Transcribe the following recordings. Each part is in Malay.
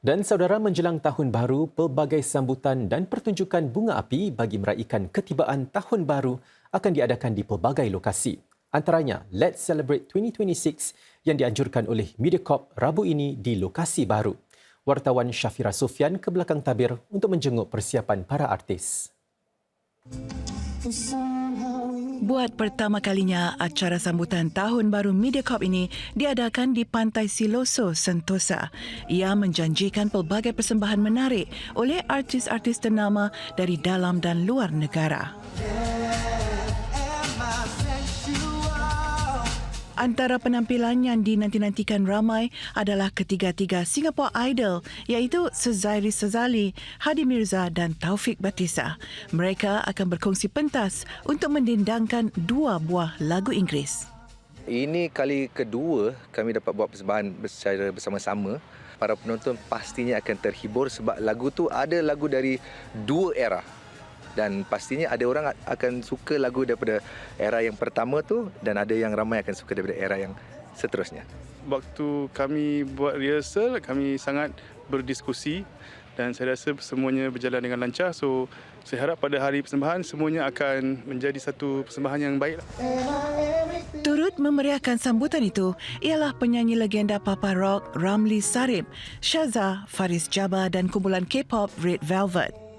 Dan saudara menjelang tahun baru, pelbagai sambutan dan pertunjukan bunga api bagi meraihkan ketibaan tahun baru akan diadakan di pelbagai lokasi. Antaranya Let's Celebrate 2026 yang dianjurkan oleh Mediacorp Rabu ini di lokasi baru. Wartawan Syafira Sofian ke belakang tabir untuk menjenguk persiapan para artis. Buat pertama kalinya, acara sambutan Tahun Baru Mediacorp ini diadakan di Pantai Siloso, Sentosa. Ia menjanjikan pelbagai persembahan menarik oleh artis-artis ternama dari dalam dan luar negara. Antara penampilan yang dinanti-nantikan ramai adalah ketiga-tiga Singapore Idol iaitu Sezairi Sezali, Hadi Mirza dan Taufik Batisa. Mereka akan berkongsi pentas untuk mendendangkan dua buah lagu Inggeris. Ini kali kedua kami dapat buat persembahan secara bersama-sama. Para penonton pastinya akan terhibur sebab lagu tu ada lagu dari dua era. Dan pastinya ada orang akan suka lagu daripada era yang pertama tu dan ada yang ramai akan suka daripada era yang seterusnya. Waktu kami buat rehearsal, kami sangat berdiskusi dan saya rasa semuanya berjalan dengan lancar. So, saya harap pada hari persembahan semuanya akan menjadi satu persembahan yang baik. Turut memeriahkan sambutan itu ialah penyanyi legenda Papa Rock Ramli Sarip, Shaza, Faris Jabbar dan kumpulan K-pop Red Velvet.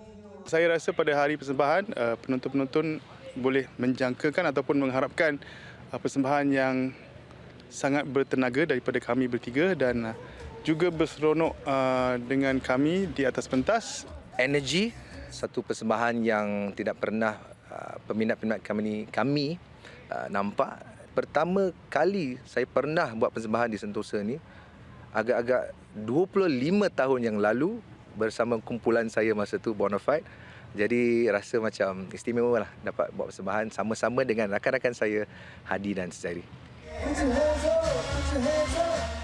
Saya rasa pada hari persembahan, uh, penonton-penonton boleh menjangkakan ataupun mengharapkan uh, persembahan yang sangat bertenaga daripada kami bertiga dan uh, juga berseronok uh, dengan kami di atas pentas. Energy satu persembahan yang tidak pernah uh, peminat-peminat kami kami uh, nampak. Pertama kali saya pernah buat persembahan di Sentosa ni agak-agak 25 tahun yang lalu bersama kumpulan saya masa tu Bonafide. Jadi rasa macam istimewa lah dapat buat persembahan sama-sama dengan rakan-rakan saya Hadi dan Sejari.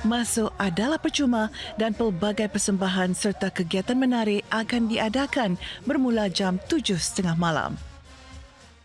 Masuk adalah percuma dan pelbagai persembahan serta kegiatan menarik akan diadakan bermula jam 7.30 malam.